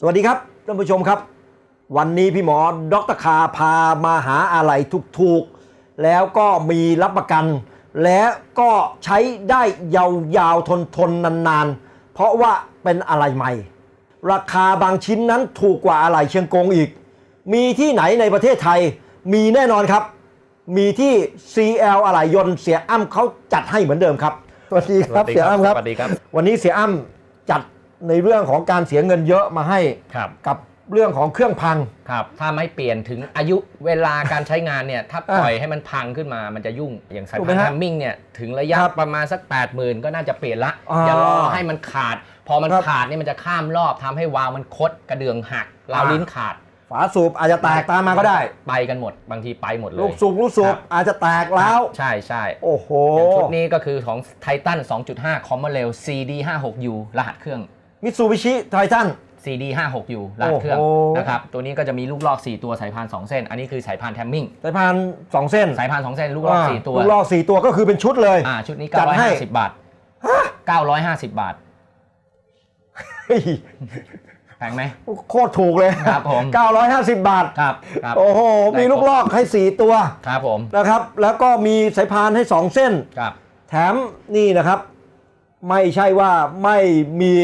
สวัสดีครับท่านผู้ชมครับ วันนี้พี่หมอดรคาพามาหาอะไรถูกๆ แล้วก็มีรับประกัน และก็ใช้ได้ยาวๆ ทนทนๆนานๆ เพราะว่าเป็นอะไรใหม่ ราคาบางชิ้นนั้นถูกกว่าอะไรเชียงกงอีก มีที่ไหนในประเทศไทยมีแน่นอนครับ มีที่ CL อะไหล่ยนต์เสียอ้ำเขาจัดให้เหมือนเดิมครับสวัสดีครับเสียอ้ำครับ สวัสดีครับ วันนี้เสียอ้ำจัด ในเรื่องของการเสียเงินเยอะมาให้ครับกับเรื่องของเครื่องพัง ครับ ถ้าไม่เปลี่ยนถึงอายุเวลาการใช้งานเนี่ย ถ้าปล่อยให้มันพังขึ้นมามันจะยุ่งอย่างสายถูกไหมพานฮะทัมมิ่งเนี่ย ถึงระยะครับประมาณสัก 8 0,000 ก็น่าจะเปลี่ยนละ อ่าอย่ารอให้มันขาด พอมันครับขาดเนี่ยมันจะข้ามรอบทำให้วาล์วมันคดกระเดื่องหักราวอ่า ลิ้นขาดฝาสูบอาจจะแตกตามมาก็ได้ ไปกันหมด บางทีไปหมดเลยลูกสูบลูกสูครับบอาจจะแตกแล้ว ใช่ใช่โอ้โห อย่างชุดนี้ก็คือของไททัน2.5 c o m m o r a i l CD 56U รหัสเครื่อง มิตซูบิชิไททัน CD 56U รหัสเครื่องโอ้โห นะครับตัวนี้ก็จะมีลูกลอก 4 ตัวสายพาน 2 เส้น อันนี้คือสายพานแทมมิ่งสายพานสองเส้นสายพาน 2 เส้น ลูกลอก 4 ตัวลูกลอกสี่ตัวก็คือเป็นชุดเลย อ่าชุดนี้ จัดให้ 950 บาท950 บาทเฮ้ยแพงไหม โคตรถูกเลยครับผม 950 บาท ครับครับโอ้โหได้มีลูกลอกให้ 4 ตัวครับผมนะครับ แล้วก็มีสายพานให้ 2 เส้น ครับ แถมนี่นะครับ ไม่ใช่ว่าไม่มี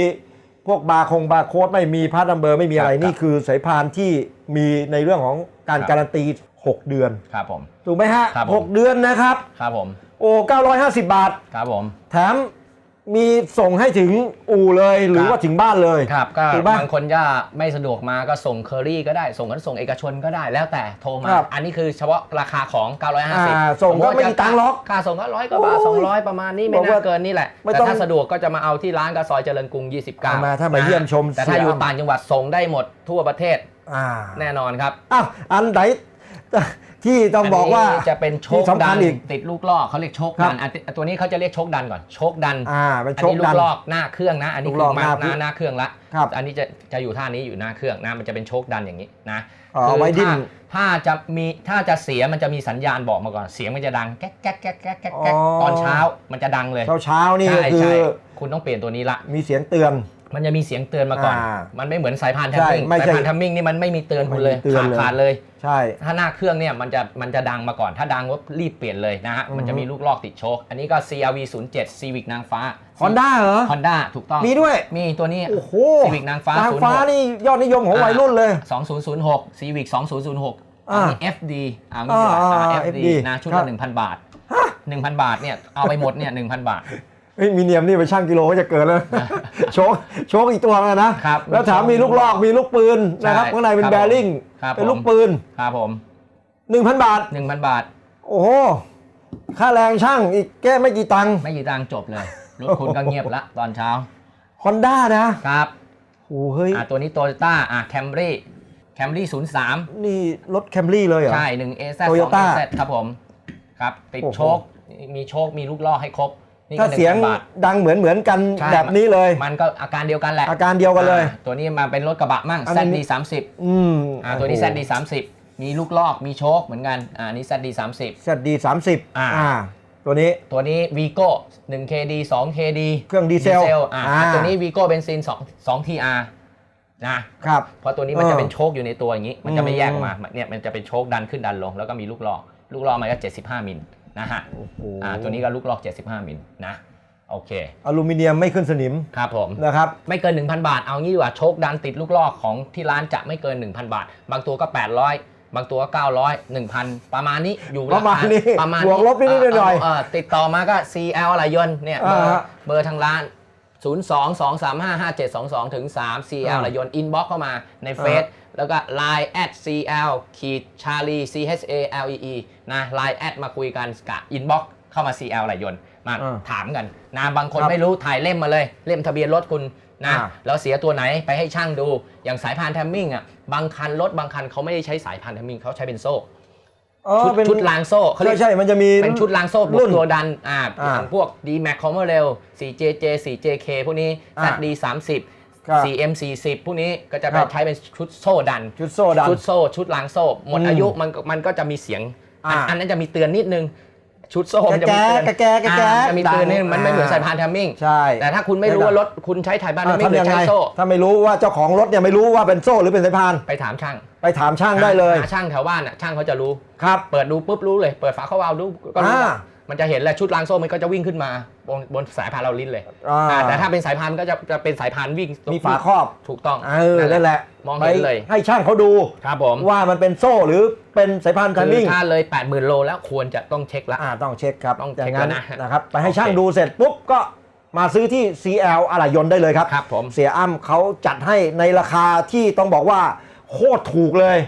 พวกบาร์คงบาร์โค้ดไม่มีพาร์ทนัมเบอร์ไม่มีอะไรครับ นี่คือสายพานที่มีในเรื่องของการครับการันตี 6 เดือน ครับผม ถูกไหมฮะครับผม หกเดือนนะครับ ครับผม โอ้950 บาท ครับผม แถม มีส่งให้ถึงอู่เลยหรือครับว่าถึงบ้านเลยครับก็ถูกปะ บางคนจะไม่สะดวกมาก็ส่งเคอรี่ก็ได้ ส่งกันส่งเอกชนก็ได้แล้วแต่โทรมา ครับอันนี้คือเฉพาะราคาของอ่า950ส่งก็สติว่าไม่มีตังค์หรอกค่าส่งก็ร้อยกว่าบาท โอ้ย200 ประมาณนี้ไม่บอกว่าน่าเกินนี่แหละ ไม่แต่ต้องถ้าสะดวกก็จะมาเอาที่ร้านกระซอยเจริญกรุง29เอามาถ้ามาเยี่ยมชมแต่ถ้าอยู่เสียอ้ำต่างจังหวัดส่งได้หมดทั่วประเทศอ่าแน่นอนครับ อ้าวอันไหน ที่ต้องบอกว่านนี้จะเป็นโชที่คสำดัคัญนอีกติดลูกลอกเขาเรียกโชคดันอะติตัวนี้เขาจะเรียกโชคดันก่อนโชคดันอ่าเป็นอันโชคนี้ลูดักนลอกหน้าเครื่องนะ อันนี้ลูกคืลออกมาหน้าหน้าหน้าเครื่องละครับอันนี้จะจะอยู่ท่านี้อยู่หน้าเครื่องนะมันจะเป็นโชคดันอย่างนี้นะอ๋อไว้ดิ้นถ้าถ้าจะมีถ้าจะเสียมันจะมีสัญญาณบอกมาก่อนเสียงมันจะดังแก๊กแก๊กแก๊กแก๊กแก๊กแก๊กอ๋อตอนเช้ามันจะดังเลยเช้าเช้าๆนี่ใช่ก็คืใช่อคุณต้องเปลี่ยนตัวนี้ละมีเสียงเตือน มันจะมีเสียงเตือนมาก่อน อ่ามันไม่เหมือนสายพานแทมใช่มิ่งไม่สายใช่พานแทมมิ่งนี่มันไม่มีเตือนคุณเลยไม่มีเตือนขาดเลย ขาดเลย ใช่ ถ้าหน้าเครื่องเนี่ยมันจะมันจะดังมาก่อน ถ้าดังก็รีบเปลี่ยนเลยนะฮะมันจะมีลูกลอกติดโชค อันนี้ก็ CRV 0 7 Civic นางฟ้า ฮอนด้าเหรอ Honda ถูกต้อง มีด้วย มีตัวนี้ โอ้โห Civic นางฟ้านางฟ้า06 นี่ยอดนิยมของวัยรุ่นเลย 2006 Civic 2006อ่าอันนี้ FD อ่าไม่ใช่อ่าอ่าอ่า FD FD นะชุดครัละบ1,000 บาท 1,000 บาทเนี่ยเอาไปหมดเนี่ย1,000 บาท เฮ้ยมีเนียมนี่ไปช่างกิโลก็จะเกินแล้ว โชคโชคอีกตัวนะนะครับแล้วถามมีลูกลอกมีลูกปืนนะครับใช่ข้างในเป็นครับแบริ่งครับเป็นผมลูกปืนครับผม1,000 บาท1,000บาท โอ้โหค่าแรงช่างอีกแก้ไม่กี่ตังค์ไม่กี่ตังค์จบเลย รถคุณก็เงียบละตอนเช้าฮอนด้านะครับโอ้เฮ้ย อ่าตัวนี้โตโยต้าอ่าแคมรี่แคมรี่ศูนย์สามนี่รถแคมรี่เลยเหรอ ใช่หนึ่งเอซสอง Toyota เอซครับผม ครับ ติดโอ้โห โชค มีโชค มีลูกล่อให้ครบ นี่ถ้าก็หนึ่เสียงงพันบาท ดังเหมือนเหมือนกันใช่ แบบนี้เลย มันก็อาการเดียวกันแหละอาการเดียวกันเลย อ่าตัวนี้มาเป็นรถกระบะมั่ง อันแซนี้ดดีสามสิบอืมอ่าตัวนี้แซดดีสามสิบมีลูกลอกมีโชคเหมือนกันอ่านี่แซดดีสามสิบแซดดีสามสิบอ่า อ่า ตัวนี้ ตัวนี้วีโก้หนึ่ง KD สอง KD เครื่องดีเซลอ่าอ่า ตัวนี้วีโก้เบนซินสองสอง TR นะครับ เพราะตัวนี้มันเออจะเป็นโชคอยู่ในตัวอย่างนี้ มันจะไม่อืมแยกออกมาเนี่ยมันจะเป็นโชคดันขึ้นดันลง แล้วก็มีลูกลอก ลูกลอกมันก็75มิล นะฮะโอ้โหอ่าตัวนี้ก็ลูกลอก 75 มิลนะโอเคอลูมิเนียมไม่ขึ้นสนิมครับผมนะครับไม่เกิน 1,000 บาท เอางี้ดีกว่าโชคดันติดลูกลอกของที่ร้านจะไม่เกิน 1,000 บาท บางตัวก็ 800บางตัวก็900 1,000 ประมาณนี้อยู่ประมาณนี้ประมาณบวกลบนิดๆหน่อยๆเติดต่อมาก็ CL อะไรยนต์เนี่ยเบออ่าร์ฮะเบอร์ทางร้าน 0 2 2 3 5 5 7 2 2 ถึง 3 CL อ่าอะไรยนต์อินบ็อกเข้ามาในเฟซแล้วก็ Line at CL ขีด Charlie C H A L E E นะ Line แอดมาคุยกันกับอินบ็อกเข้ามา CL อะไรยนต์มาอ่าถามกันนะบางคนครับไม่รู้ถ่ายเล่มมาเลย เล่มทะเบียนรถคุณนะอ่าแล้วเสียตัวไหนไปให้ช่างดูอย่างสายพานแทมมิ่งอะบางคันรถบางคันเขาไม่ได้ใช้สายพานแทมมิ่งเขาใช้เป็นโซ่เออชุดเป็น ชุดรางโซ่เขาเรียใช่กใช่มันจะมี เป็นชุดรางโซ่บรุ่วกนตัวดันอ่าอ่าอย่างพวก D Max c o m m e r เร็ว 4JJ 4JK พวกนี้ อ่า ZD 30 ครับ 4M 40พวกนี้ก็จะไปครับ ใช้เป็นชุดโซ่ดัน ชุดโซ่ดัน ชุดโซ่ชุดรางโซ่หมดอืมอายุมันก็มันก็จะมีเสียงอันอ่า อันนั้นจะมีเตือนนิดนึง ชุดโซ่มันจะมีเตือนแก๊กแก๊กแก๊กอ่าจะมีเตือนนี่มันไม่เหมือนอ่าสายพานทัมมิ่งใช่ แต่ถ้าคุณไม่รู้ว่ารถคุณใช้ถ่ายพานทัมมิ่งหทำรือยังไง ใช้โซ่ ถ้าไม่รู้ว่าเจ้าของรถเนี่ยไม่รู้ว่าเป็นโซ่หรือเป็นสายพาน ไปถามช่างไปถามช่างได้เลย หาช่างแถวบ้านอะช่างเขาจะรู้ ครับ เปิดดูปุ๊บรู้เลย เปิดฝาเข้าวาล์วดูก็รู้อ่า ว่า มันจะเห็นแหละชุดล้างโซ่มันก็จะวิ่งขึ้นมาบนบนสายพานเราลิ้นเลยอ่า อ่าแต่ถ้าเป็นสายพานก็จะจะเป็นสายพานวิ่งมีฝาครอบถูกต้องเออนั่นแหละมองเห็นเลยไปให้ช่างเขาดู ครับผมว่ามันเป็นโซ่หรือเป็นสายพานทัมคือมิ่งถ้าเลย 80,000โลแล้วควรจะต้องเช็คละ อ่าต้องเช็คครับต้องอเช็คย่างนั้นแล้วนะนะครับ ไปให้โอเคช่างดูเสร็จปุ๊บก็มาซื้อที่ CL อะไหล่ยนต์ได้เลยครับ ครับผม เสียอ้ำเขาจัดให้ในราคาที่ต้องบอกว่าโคตรถูกเลย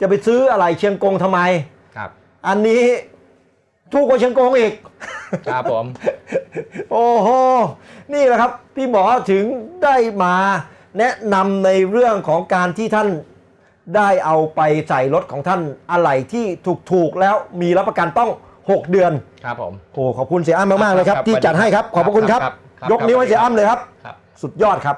จะไปซื้ออะไรเชียงกงทำไม ครับ อันนี้ ถูกกว่าเชียงกงอีก ครับผม โอ้โห นี่แหละครับ พี่หมอถึงได้มาแนะนำในเรื่องของการที่ท่านได้เอาไปใส่รถของท่านอะไหล่ที่ถูกๆแล้วมีรับประกันต้อง 6 เดือนครับผม โอ้ขอบคุณเสียอ้ำมากๆเลยครับ ครับที่จัดให้ครับ ขอบพระคุณครับ ครับครับยกนิ้วให้เสียอ้ำเลยครับ ครับ สุดยอดครับ